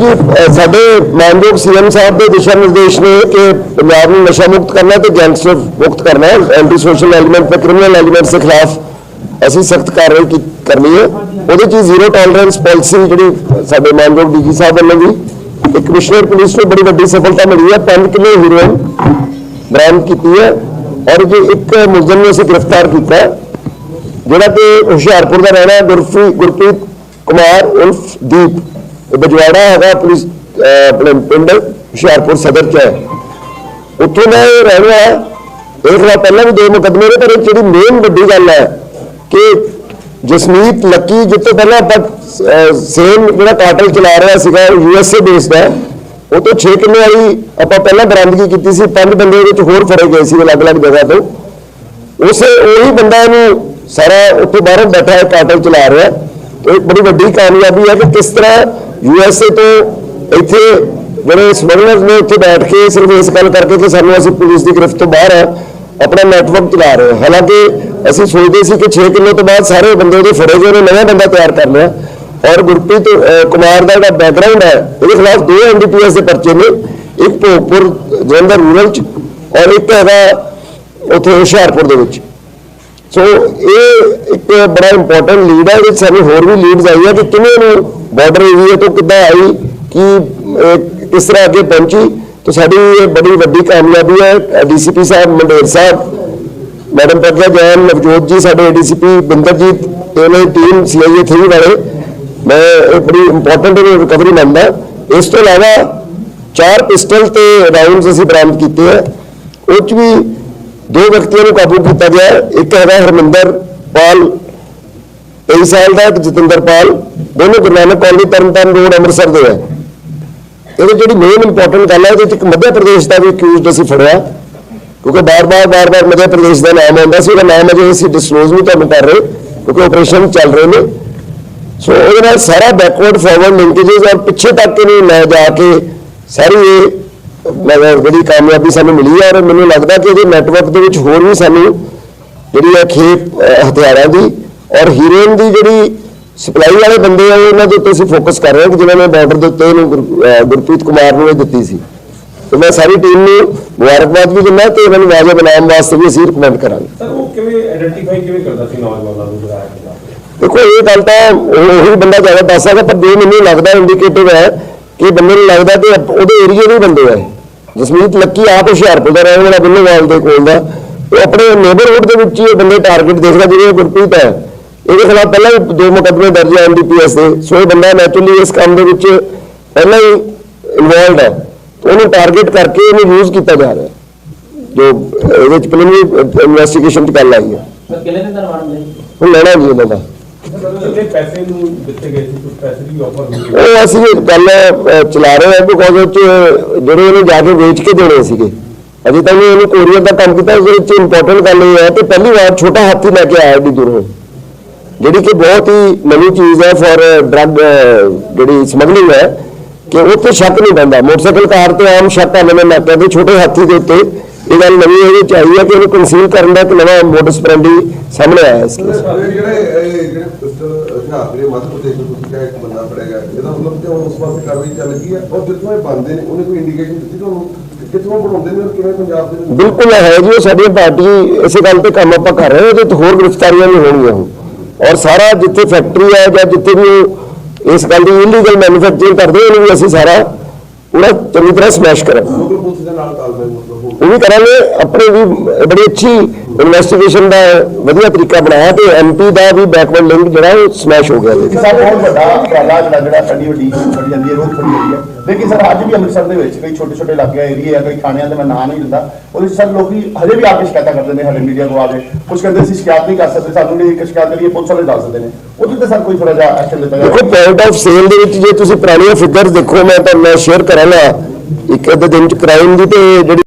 ਜੀ ਸਾਡੇ ਮਾਨਯੋਗ ਸੀਐਮ ਸਾਹਿਬ ਦੇ ਦਿਸ਼ਾ ਨਿਰਦੇਸ਼ ਨੇ ਕਿ ਪੰਜਾਬ ਨੂੰ ਨਸ਼ਾ ਮੁਕਤ ਕਰਨਾ ਤੇ ਗੈਂਗਸਟਰ ਮੁਕਤ ਕਰਨਾ ਹੈ। ਐਂਟੀ ਸੋਸ਼ਲ ਐਲੀਮੈਂਟ ਤੇ ਕ੍ਰਿਮੀਨਲ ਐਲੀਮੈਂਟਸ ਦੇ ਖਿਲਾਫ ਅਸੀਂ ਸਖਤ ਕਾਰਵਾਈ ਕਰਨੀ ਹੈ। ਉਹਦੇ ਚ ਜ਼ੀਰੋ ਟੋਲਰੈਂਸ ਪਾਲਿਸੀ ਜਿਹੜੀ ਸਾਡੇ ਮਾਨਯੋਗ ਡੀਜੀ ਸਾਹਿਬ ਵੱਲੋਂ ਵੀ ਤੇ ਕਮਿਸ਼ਨਰ ਪੁਲਿਸ ਨੂੰ ਬੜੀ ਵੱਡੀ ਸਫਲਤਾ ਮਿਲੀ ਹੈ। 5 ਕਿਲੋ ਹੀਰੋਇਨ ਬਰਾਮਦ ਕੀਤੀ ਹੈ ਔਰ ਜੇ ਇੱਕ ਮੁਲਜ਼ਮ ਨੂੰ ਅਸੀਂ ਗ੍ਰਿਫਤਾਰ ਕੀਤਾ ਜਿਹੜਾ ਕਿ ਹੁਸ਼ਿਆਰਪੁਰ ਦਾ ਰਹਿਣਾ ਗੁਰਪ੍ਰੀਤ ਕੁਮਾਰ ਉਰਫ ਦੀਪ। ਬਜਵਾੜਾ ਹੈਗਾ ਪੁਲਿਸ ਆਪਣੇ ਪਿੰਡ ਹੁਸ਼ਿਆਰਪੁਰ ਸਦਰ ਚ ਹੈ। ਉੱਥੋਂ ਦਾ ਇਹ ਰਹਿਣ ਵਾਲਾ ਹੈ। ਪਹਿਲਾਂ ਵੀ ਦੋ ਮੁਕੱਦਮੇ ਨੇ, ਪਰ ਜਿਹੜੀ ਮੇਨ ਵੱਡੀ ਗੱਲ ਹੈ ਕਿ ਜਸਮੀਤ ਲੱਕੀ, ਜਿੱਥੇ ਪਹਿਲਾਂ ਆਪਾਂ ਸੇਮ ਜਿਹੜਾ ਕਾਟਲ ਚਲਾ ਰਿਹਾ ਸੀਗਾ ਯੂਐਸਏ ਬੇਸਡ ਹੈ, ਉਹ ਤੋਂ 6 ਕਿਲੋ ਵਾਲੀ ਆਪਾਂ ਪਹਿਲਾਂ ਬਰਾਮਦਗੀ ਕੀਤੀ ਸੀ, ਪੰਜ ਬੰਦੇ ਉਹਦੇ ਵਿੱਚ ਹੋਰ ਫੜੇ ਗਏ ਸੀ ਅਲੱਗ-ਅਲੱਗ ਜਗ੍ਹਾ ਤੋਂ। ਉਸੇ, ਉਹੀ ਬੰਦਾ ਨੂੰ ਸਾਰਾ ਉੱਥੇ ਬਾਹਰੋਂ ਬੈਠਾ ਹੈ ਕਾਟਲ ਚਲਾ ਰਿਹਾ। ਤੇ ਬੜੀ ਵੱਡੀ ਕਾਮਯਾਬੀ ਹੈ ਕਿ ਕਿਸ ਤਰ੍ਹਾਂ ਯੂਐਸਏ ਤੋਂ ਇੱਥੇ ਜਿਹੜੇ ਸਮਗਲਰਸ ਨੇ ਉੱਥੇ ਬੈਠ ਕੇ ਸਿਰਫ ਇਸ ਗੱਲ ਕਰਕੇ ਕਿ ਸਾਨੂੰ ਅਸੀਂ ਪੁਲਿਸ ਦੀ ਗ੍ਰਿਫਤ ਤੋਂ ਬਾਹਰ ਆ ਆਪਣਾ ਨੈਟਵਰਕ ਚਲਾ ਰਹੇ ਹਾਲਾਂਕਿ ਅਸੀਂ ਸੋਚਦੇ ਸੀ ਕਿ 6 ਕਿਲੋ ਤੋਂ ਬਾਅਦ ਸਾਰੇ ਬੰਦੇ ਉਹਦੇ ਫੜੇ ਗਏ ਨੇ, ਨਵਾਂ ਬੰਦਾ ਤਿਆਰ ਕਰ ਲਿਆ। ਔਰ ਗੁਰਪ੍ਰੀਤ ਕੁਮਾਰ ਦਾ ਜਿਹੜਾ ਬੈਕਗ੍ਰਾਉਂਡ ਹੈ ਉਹਦੇ ਖਿਲਾਫ ਦੋ ਐਨਡੀਪੀਐਸ ਦੇ ਪਰਚੇ ਨੇ। ਇੱਕ ਭੋਗਪੁਰ ਜਲੰਧਰ ਰੂਰਲ ਚ, ਔਰ ਇੱਕ ਹੈਗਾ ਉੱਥੇ ਹੁਸ਼ਿਆਰਪੁਰ ਦੇ ਵਿੱਚ। ਸੋ ਇਹ ਇੱਕ ਬੜਾ ਇੰਪੋਰਟੈਂਟ ਲੀਡ ਹੈ ਇਹ ਸਾਨੂੰ ਹੋਰ ਵੀ ਲੀਡਸ ਆਈਆਂ ਹੈ ਕਿ ਕਿਵੇਂ ਨੂੰ ਬਾਰਡਰ ਏਰੀਆ ਤੋਂ ਕਿੱਦਾਂ ਆਈ, ਕਿ ਕਿਸ ਤਰ੍ਹਾਂ ਅੱਗੇ ਪਹੁੰਚੀ। ਤਾਂ ਸਾਡੀ ਇਹ ਬੜੀ ਵੱਡੀ ਕਾਮਯਾਬੀ ਹੈ, ਡੀਸੀਪੀ ਸਾਹਿਬ, ਮੰਡੇਰ ਸਾਹਿਬ, ਮੈਡਮ ਪ੍ਰਗਿਆ ਜੈਨ, ਨਵਜੋਤ ਜੀ, ਸਾਡੇ ਏਡੀਸੀਪੀ ਬਿੰਦਰਜੀਤ ਤੇ ਉਹਨਾਂ ਦੀ ਟੀਮ ਸੀਆਈਏ 3 ਵਾਲੇ। ਮੈਂ ਇਹ ਬੜੀ ਇੰਪੋਰਟੈਂਟ ਰਿਕਵਰੀ ਮੰਨਦਾ ਇਸ ਤੋਂ ਇਲਾਵਾ ਚਾਰ ਪਿਸਟਲ ਤੇ ਰਾਉਂਡਸ ਅਸੀਂ ਬਰਾਮਦ ਕੀਤੇ ਹੈ ਉਹ 'ਚ ਵੀ ਦੋ ਵਿਅਕਤੀਆਂ ਨੂੰ ਕਾਬੂ ਕੀਤਾ ਗਿਆ ਇੱਕ ਹੈਗਾ ਹਰਮਿੰਦਰ ਪਾਲ 23 ਸਾਲ ਦਾ, ਇੱਕ ਜਤਿੰਦਰ ਪਾਲ। ਦੋਨੋਂ ਗੁਰੂ ਨਾਨਕ ਕਾਲਜ ਤਰਨਤਾਰਨ ਰੋਡ ਅੰਮ੍ਰਿਤਸਰ ਦੇ ਹੈ। ਇਹਦੇ ਜਿਹੜੀ ਮੇਨ ਇੰਪੋਰਟੈਂਟ ਗੱਲ ਹੈ ਉਹਦੇ ਵਿੱਚ ਇੱਕ ਮੱਧ ਪ੍ਰਦੇਸ਼ ਦਾ ਵੀ ਅਕਿਊਜ਼ਡ ਅਸੀਂ ਫੜਿਆ। ਕਿਉਂਕਿ ਬਾਰ-ਬਾਰ ਬਾਰ-ਬਾਰ ਮੱਧ ਪ੍ਰਦੇਸ਼ ਦਾ ਨਾਮ ਆਉਂਦਾ ਸੀ। ਉਹਦਾ ਨਾਮ ਅਜੇ ਅਸੀਂ ਡਿਸਕਲੋਜ਼ ਨਹੀਂ ਤੁਹਾਨੂੰ ਕਰ ਰਹੇ, ਕਿਉਂਕਿ ਆਪਰੇਸ਼ਨ ਚੱਲ ਰਹੇ ਨੇ। ਸੋ ਉਹਦੇ ਨਾਲ ਸਾਰਾ ਬੈਕਵਰਡ ਫਾਰਵਰਡ ਲਿੰਕੇजेस ਔਰ ਪਿੱਛੇ ਤੱਕ ਇਹਨੂੰ ਲੈ ਜਾ ਕੇ ਸਾਰੀ ਇਹ ਮਤਲਬ ਬੜੀ ਕਾਮਯਾਬੀ ਸਾਨੂੰ ਮਿਲੀ ਹੈ ਔਰ ਮੈਨੂੰ ਲੱਗਦਾ ਕਿ ਇਹਦੇ ਨੈਟਵਰਕ ਦੇ ਵਿੱਚ ਹੋਰ ਵੀ ਸਾਨੂੰ ਜਿਹੜੀ ਹੈ ਖੇਪ ਹਥਿਆਰਾਂ ਦੀ ਔਰ ਹੀਰੋਇਨ ਦੀ ਜਿਹੜੀ ਸਪਲਾਈ ਵਾਲੇ ਬੰਦੇ ਆ ਉਹਨਾਂ ਦੇ ਉੱਤੇ ਅਸੀਂ ਫੋਕਸ ਕਰ ਰਹੇ ਹਾਂ ਕਿ ਜਿਨ੍ਹਾਂ ਨੇ ਬਾਰਡਰ ਦੇ ਉੱਤੇ ਗੁਰਪ੍ਰੀਤ ਕੁਮਾਰ ਨੂੰ ਇਹ ਦਿੱਤੀ ਸੀ। ਤੇ ਮੈਂ ਸਾਰੀ ਟੀਮ ਨੂੰ ਮੁਬਾਰਕਬਾਦ ਵੀ ਦਿੰਦਾ ਤੇ ਇਹਨਾਂ ਨੂੰ ਵਾਜਬ ਇਨਾਮ ਵਾਸਤੇ ਵੀ ਅਸੀਂ ਰਿਕਮੈਂਡ ਕਰਾਂਗੇ। ਸਰ ਉਹ ਕਿਵੇਂ ਆਇਡੈਂਟੀਫਾਈ ਕਿਵੇਂ ਕਰਦਾ ਸੀ ਨੌਜਵਾਨਾਂ ਨੂੰ ਹੈ ਦੇਖੋ ਇਹ ਗੱਲ ਤਾਂ ਉਹ- ਉਹੀ ਬੰਦਾ ਜ਼ਿਆਦਾ ਦੱਸ ਸਕਦਾ ਪਰ ਜੋ ਮੈਨੂੰ ਲੱਗਦਾ ਇੰਡੀਕੇਟਿਵ ਹੈ ਕਿ ਬੰਦੇ ਨੂੰ ਲੱਗਦਾ ਕਿ ਉਹਦੇ ਏਰੀਏ ਦੇ ਬੰਦੇ ਆ ਇਹ। ਜਸਮੀਤ ਲੱਕੀ ਆਪ ਹੁਸ਼ਿਆਰਪੁਰ ਦਾ ਰਹਿਣ ਵਾਲਾ ਬਿੱਲੋਵਾਲ ਦੇ ਕੋਲ ਦਾ। ਉਹ ਆਪਣੇ ਨੇਬਰਹੁੱਡ ਦੇ ਵਿੱਚ ਹੀ ਇਹ ਬੰਦੇ ਟਾਰਗੇਟ ਦੇਖਦਾ ਜਿਵੇਂ ਗੁਰਪ੍ਰੀਤ ਹੈ। ਇਹਦੇ ਖਿਲਾਫ ਪਹਿਲਾਂ ਵੀ ਦੋ ਮੁਕੱਦਮੇ ਦਰਜ ਹੈ ਐਨਡੀਪੀਐਸ ਦੇ। ਸੋ ਇਹ ਬੰਦਾ ਨੈਚੁਰਲੀ ਇਸ ਕੰਮ ਦੇ ਵਿੱਚ ਪਹਿਲਾਂ ਹੀ ਇਨਵੋਲਡ ਹੈ ਤੇ ਉਹਨੂੰ ਟਾਰਗੇਟ ਕਰਕੇ ਇਹਨੂੰ ਯੂਜ਼ ਕੀਤਾ ਜਾ ਰਿਹਾ। ਜੋ ਇਹਦੇ ਵਿੱਚ ਪ੍ਰੀਲਿਮਿਨਰੀ ਇਨਵੈਸਟੀਗੇਸ਼ਨ ਗੱਲ ਆਈ ਹੈ ਸਰ ਕਿੰਨੇ ਦਿਨ ਦਾ ਰਿਮਾਂਡ ਮਿਲੇ ਲੈਣਾ ਜੀ ਇਹਨਾਂ ਦਾ। ਕਿੰਨੇ ਪੈਸੇ ਨੂੰ ਦਿੱਤੇ ਗਏ ਸੀ? ਕੁਝ ਪੈਸੇ ਦੀ ਆਫਰ ਉਹ ਅਸੀਂ ਇਹ ਗੱਲ ਚਲਾ ਰਹੇ ਹਾਂ ਬਿਕੋਜ਼ ਉਹ 'ਚ ਜਿਹੜੇ ਇਹਨੂੰ ਜਾ ਕੇ ਵੇਚ ਕੇ ਦੇਣੇ ਸੀਗੇ। ਅਜੇ ਤੱਕ ਇਹਨੂੰ ਕੋਰੀਅਰ ਦਾ ਕੰਮ ਕੀਤਾ, ਉਸ ਵਿੱਚ ਇੰਪੋਰਟੈਂਟ ਗੱਲ ਇਹ ਹੈ ਕਿ ਪਹਿਲੀ ਵਾਰ ਛੋਟਾ ਹਾਥੀ ਲੈ ਕੇ ਆਇਆ ਏਡੀ ਦੂਰੋਂ। ਜਿਹੜੀ ਕਿ ਬਹੁਤ ਹੀ ਨਵੀਂ ਚੀਜ਼ ਹੈ ਫॉर ਡਰੱਗ ਜਿਹੜੀ ਸਮਗਲਿੰਗ ਹੈ, ਕਿ ਉੱਥੇ ਸ਼ੱਕ ਨਹੀਂ ਪੈਂਦਾ। ਮੋਟਰਸਾਈਕਲ ਕਾਰ ਤੇ ਆਮ ਸ਼ੱਕ ਆਉਂਦੇ ਨੇ ਨਾਕਿਆਂ ਛੋਟੇ ਹਾਥੀ ਦੇ ਉੱਤੇ ਇਹ ਗੱਲ ਨਵੀਂ ਇਹਦੇ ਚ ਆਈ ਹੈ ਕਿ ਇਹਨੂੰ ਕੰਸੀਲ ਕਰਨ ਦਾ ਇੱਕ ਨਵਾਂ ਮੋਡਸ ਪ੍ਰੈਂਡੀ ਸਾਹਮਣੇ ਆਇਆ ਇਸ ਕੇਸ 'ਚ। ਇਹ ਜਿਹੜੇ ਇਹ ਜਿਹੜੇ ਪਿਸਟਲ ਹਥਿਆਰ ਜਿਹੜੇ ਮੱਧ ਪ੍ਰਦੇਸ਼ ਤੋਂ ਤੁਸੀਂ ਕਿਹਾ ਇੱਕ ਬੰਦਾ ਫੜਿਆ ਗਿਆ ਇਹਦਾ ਮਤਲਬ ਕਿ ਹੁਣ ਉਸ ਪਾਸੇ ਕਾਰਵਾਈ ਚੱਲ ਗਈ ਹੈ ਔਰ ਜਿੱਥੋਂ ਇਹ ਬੰਦੇ ਨੇ ਉਹਨੇ ਕੋਈ ਇੰਡੀਕੇਸ਼ਨ ਦਿੱਤੀ ਤੁਹਾਨੂੰ? ਕਿ ਕਿੱਥੋਂ ਬਣਾਉਂਦੇ ਨੇ ਔਰ ਕਿਵੇਂ ਪੰਜਾਬ ਦੇ ਵਿੱਚ? ਬਿਲਕੁਲ ਹੈ ਜੀ ਉਹ ਸਾਡੀ ਪਾਰਟੀ ਇਸੇ ਗੱਲ ਤੇ ਕੰਮ ਆਪਾਂ ਕਰ ਰਹੇ ਹਾਂ ਤੇ ਹੋਰ ਗ੍ਰਿਫਤਾਰੀਆਂ ਵੀ ਹੋਣਗੀਆਂ ਹੁਣ। ਔਰ ਸਾਰਾ ਜਿੱਥੇ ਫੈਕਟਰੀ ਹੈ ਜਾਂ ਜਿੱਥੇ ਵੀ ਉਹ ਇਸ ਗੱਲ ਦੀ ਇਲੀਗਲ ਮੈਨੂਫੈਕਚਰਿੰਗ ਕਰਦੇ ਉਹਨੂੰ ਵੀ ਅਸੀਂ ਸਾਰਾ ਪੂਰਾ ਚੰਗੀ ਤਰ੍ਹਾਂ ਸਮੈਸ਼ ਕਰਾਂਗੇ। ਲੋਕਲ ਪੁਲਿਸ ਦੇ ਨਾਲ ਤਾਲਮੇਲ ਮਤਲਬ ਹੋ ਉਹ ਵੀ ਕਰਾਂਗੇ। ਆਪਣੇ ਵੀ ਬੜੀ ਅੱਛੀ ਇਨਵੈਸਟੀਗੇਸ਼ਨ ਦਾ ਵਧੀਆ ਤਰੀਕਾ ਬਣਾਇਆ ਤੇ ਐਮਪੀ ਦਾ ਵੀ ਬੈਕਵਰਡ ਲਿੰਕ ਜਿਹੜਾ ਉਹ ਸਮੈਸ਼ ਹੋ ਗਿਆ। 'ਚ। ਸਰ ਬਹੁਤ ਵੱਡਾ ਉਪਰਾਲਾ ਜਿਹੜਾ ਜਿਹੜਾ ਸਾਡੀ ਵੱਡੀ ਫੜੀ ਜਾਂਦੀ ਹੈ ਰੋਜ਼ ਫੜੀ ਜਾਂਦੀ ਹੈ। ਲੇਕਿਨ ਸਰ ਅੱਜ ਵੀ ਅੰਮ੍ਰਿਤਸਰ ਦੇ ਵਿੱਚ ਕਈ ਛੋਟੇ ਛੋਟੇ ਇਲਾਕੇ ਏਰੀਏ ਆ ਕਈ ਥਾਣਿਆਂ ਦੇ ਮੈਂ ਨਾਂ ਨਹੀਂ ਦਿੰਦਾ। ਉਹਦੇ ਸਰ ਲੋਕੀ ਹਜੇ ਵੀ ਆ ਕੇ ਸ਼ਿਕਾਇਤਾਂ ਕਰਦੇ ਨੇ ਸਾਡੇ ਮੀਡੀਆ ਕੋਲ ਆ ਕੇ। ਕੁਝ ਕਹਿੰਦੇ ਅਸੀਂ ਸ਼ਿਕਾਇਤ ਨਹੀਂ ਕਰ ਸਕਦੇ ਸਾਨੂੰ ਨਹੀਂ ਇੱਕ ਸ਼ਿਕਾਇਤ ਕਰੀਏ ਪੁਲਿਸ ਵਾਲੇ ਦੱਸ ਦਿੰਦੇ ਨੇ। ਉਹਦੇ ਤੇ ਸਰ ਕੋਈ ਥੋੜਾ ਜਿਹਾ ਐਕਸ਼ਨ ਲਿੱਤਾ ਦੇਖੋ ਪੁਆਇੰਟ ਆਫ ਸੇਲ ਦੇ ਵਿੱਚ ਜੇ ਤੁਸੀਂ ਪੁਰਾਣੀਆਂ ਫਿਗਰਸ ਦੇਖੋ ਮੈਂ ਤੁਹਾਨੂੰ ਸ਼ੇਅਰ ਕਰਾਂਗਾ। ਇੱਕ ਅੱਧੇ ਦਿਨ ਚ ਕ੍ਰਾਈਮ ਦੀ ਤੇ ਜਿਹੜੀ